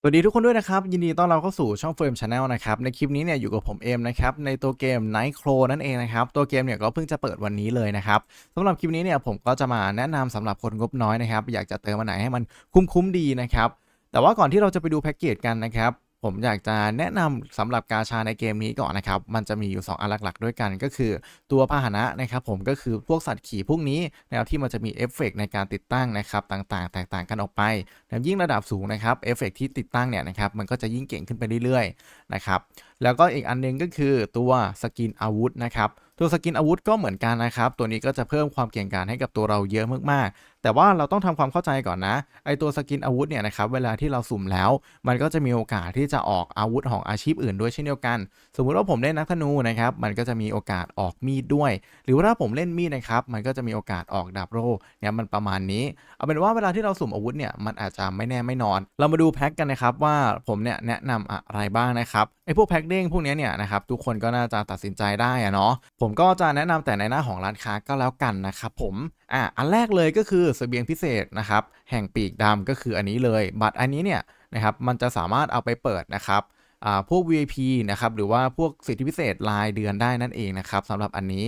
สวัสดีทุกคนด้วยนะครับ ยินดีต้อนรับเข้าสู่ช่องเฟิร์มชาแนลนะครับ ในคลิปนี้เนี่ยอยู่กับผมเอมนะครับ ในตัวเกม Night Crow นั่นเองนะครับ ตัวเกมเนี่ยก็เพิ่งจะเปิดวันนี้เลยนะครับสำหรับคลิปนี้เนี่ยผมก็จะมาแนะนำสำหรับคนงบน้อยนะครับ อยากจะเติมมาไหนให้มันคุ้มๆดีนะครับแต่ว่าก่อนที่เราจะไปดูแพ็กเกจกันนะครับ ผมอยากจะแนะนำสำหรับกาชาในเกมนี้ก่อนนะครับ มันจะมีอยู่ 2 อันหลัก ๆ ด้วยกันก็คือตัวพาหนะนะครับผมก็คือพวกสัตว์ขี่พวกนี้แนวที่มันจะมีเอฟเฟกต์ในการติดตั้งนะครับต่างๆ แตกต่างกันออกไปแถมยิ่งระดับสูงนะครับเอฟเฟกต์ที่ติดตั้งเนี่ยนะครับมันก็จะยิ่งเก่งขึ้นไปเรื่อยๆนะครับแล้วก็อีกอันหนึงก็คือตัวสกินอาวุธนะครับตัวสกินอาวุธก็เหมือนกันนะครับ ตัวนี้ก็จะเพิ่มความเก่งกาจให้กับตัวเราเยอะมากๆแต่ว่าเราต้องทำความเข้าใจก่อนนะ ไอตัวสกินอาวุธเนี่ยนะครับ เวลาที่เราสุ่มแล้ว มันก็จะมีโอกาสที่จะออกอาวุธของอาชีพอื่นด้วยเช่นเดียวกัน สมมุติว่าผมเล่นนักธนูนะครับ มันก็จะมีโอกาสออกมีดด้วย หรือว่าถ้าผมเล่นมีดนะครับ มันก็จะมีโอกาสออกดาบโร่เนี่ยมันประมาณนี้ เอาเป็นว่าเวลาที่เราสุ่มอาวุธเนี่ย มันอาจจะไม่แน่ไม่นอน เรามาดูแพ็กกันนะครับว่าผมเนี่ยแนะนำอะไรบ้างนะครับ ไอพวกแพ็กเด้งพวกเนี้ยเนี่ยนะครับ ทุกคนก็น่าจะตัดสินใจได้อะเนาะ ผมก็จะแนะนำแต่ในหน้าของร้านค้าก็แล้วกันนะครับผม อะอันแรกเลยก็คือเสบียงพิเศษนะครับ แห่งปีกดำก็คืออันนี้เลย บัตรอันนี้เนี่ยนะครับมันจะสามารถเอาไปเปิดนะครับอ่าพวก VIP นะครับหรือว่าพวกสิทธิพิเศษรายเดือนได้นั่นเองนะครับสำหรับอันนี้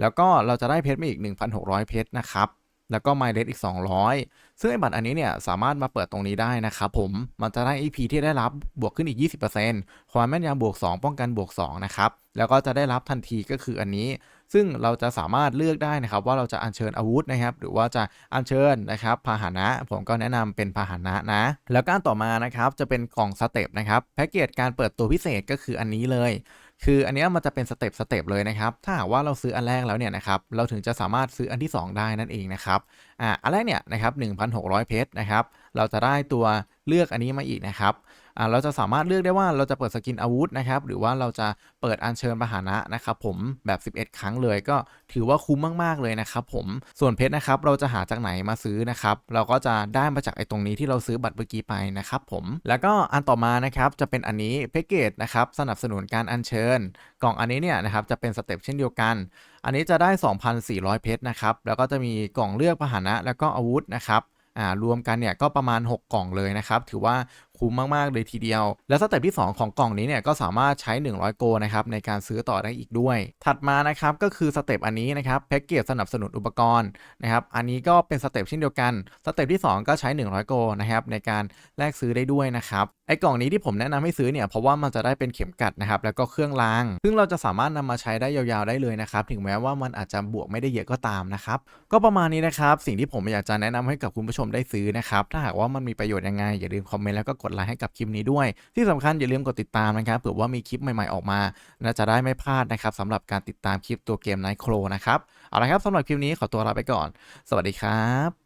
แล้วก็เราจะได้เพชรมาอีก 1,600 เพชรนะครับ แล้วก็ไมเลสอีก 200 ซึ่งไอ้บัตรอันนี้เนี่ยสามารถมาเปิดตรงนี้ได้นะครับผม มันจะได้ EP ที่ได้รับบวกขึ้นอีก 20%ความแม่นยำบวก 2 ป้องกันบวก 2 นะครับ แล้วก็จะได้รับทันทีก็คืออันนี้ ซึ่งเราจะสามารถเลือกได้นะครับ ว่าเราจะอัญเชิญอาวุธนะครับ หรือว่าจะอัญเชิญนะครับพาหนะ ผมก็แนะนำเป็นพาหนะนะ แล้วก็อันต่อมานะครับจะเป็นกล่องสเต็ปนะครับ แพ็กเกจการเปิดตัวพิเศษก็คืออันนี้เลย คืออันนี้มันจะเป็นสเต็ปสเต็ปเลยนะครับ ถ้าหากว่าเราซื้ออันแรกแล้วเนี่ยนะครับ เราถึงจะสามารถซื้ออันที่ 2 ได้นั่นเองนะครับ อ่า อันแรกเนี่ยนะครับ1,600เพชรนะครับ เราจะได้ตัวเลือกอันนี้มาอีกนะครับ อ่าเราจะสามารถเลือกได้ว่าเราจะเปิดสกินอาวุธนะครับ หรือว่าเราจะเปิดอัญเชิญปหานะนะครับผมแบบ 11 ครั้งเลยก็ถือว่าคุ้มมาก ๆ เลยนะครับผมส่วนเพชรนะครับเราจะหาจากไหนมาซื้อนะครับเราก็จะได้มาจากไอ้ตรงนี้ที่เราซื้อบัตรเมื่อกี้ไปนะครับผมแล้วก็อันต่อมานะครับจะเป็นอันนี้แพ็กเกจนะครับสนับสนุนการอัญเชิญ กล่องอันนี้เนี่ยนะครับจะเป็นสเต็ปเช่นเดียวกัน อันนี้จะได้ 2,400 เพชรนะครับแล้วก็จะมีกล่องเลือกพาหนะแล้วก็อาวุธนะครับอ่ารวมกันเนี่ยก็ประมาณ 6 กล่องเลยนะครับ ถือว่า คุ้มมากๆเลยทีเดียว และสเต็ปที่ 2 ของกล่องนี้เนี่ยก็สามารถใช้ 100 โกนะครับในการซื้อต่อได้อีกด้วย ถัดมานะครับก็คือสเต็ปอันนี้นะครับแพ็กเกจสนับสนุนอุปกรณ์นะครับอันนี้ก็เป็นสเต็ปเช่นเดียวกันสเต็ปที่ 2 ก็ใช้ 100 โกนะครับในการแลกซื้อได้ด้วยนะครับไอ้กล่องนี้ที่ผมแนะนำให้ซื้อเนี่ยเพราะว่ามันจะได้เป็นเข็มกัดนะครับแล้วก็เครื่องราง ซึ่งเราจะสามารถนำมาใช้ได้ยาวๆได้เลยนะครับถึงแม้ว่ามันอาจจะบวกไม่ได้เยอะก็ตามนะครับก็ประมาณนี้นะครับสิ่งที่ผมอยากจะแนะนำให้กับคุณผู้ชมได้ซื้อนะครับถ้าหากว่ามันมีประโยชน์ยังไงอย่าลืมคอมเมนต์แล้วก็กดดไลค์ให้กับคลิปนี้ด้วย ที่สำคัญอย่าลืมกดติดตามนะครับเผื่อว่ามีคลิปใหม่ๆออกมาน่าจะได้ไม่พลาดนะครับสำหรับการติดตามคลิปตัวเกมไนโครนะครับเอาละครับสำหรับคลิปนี้ขอตัวลาไปก่อน สวัสดีครับ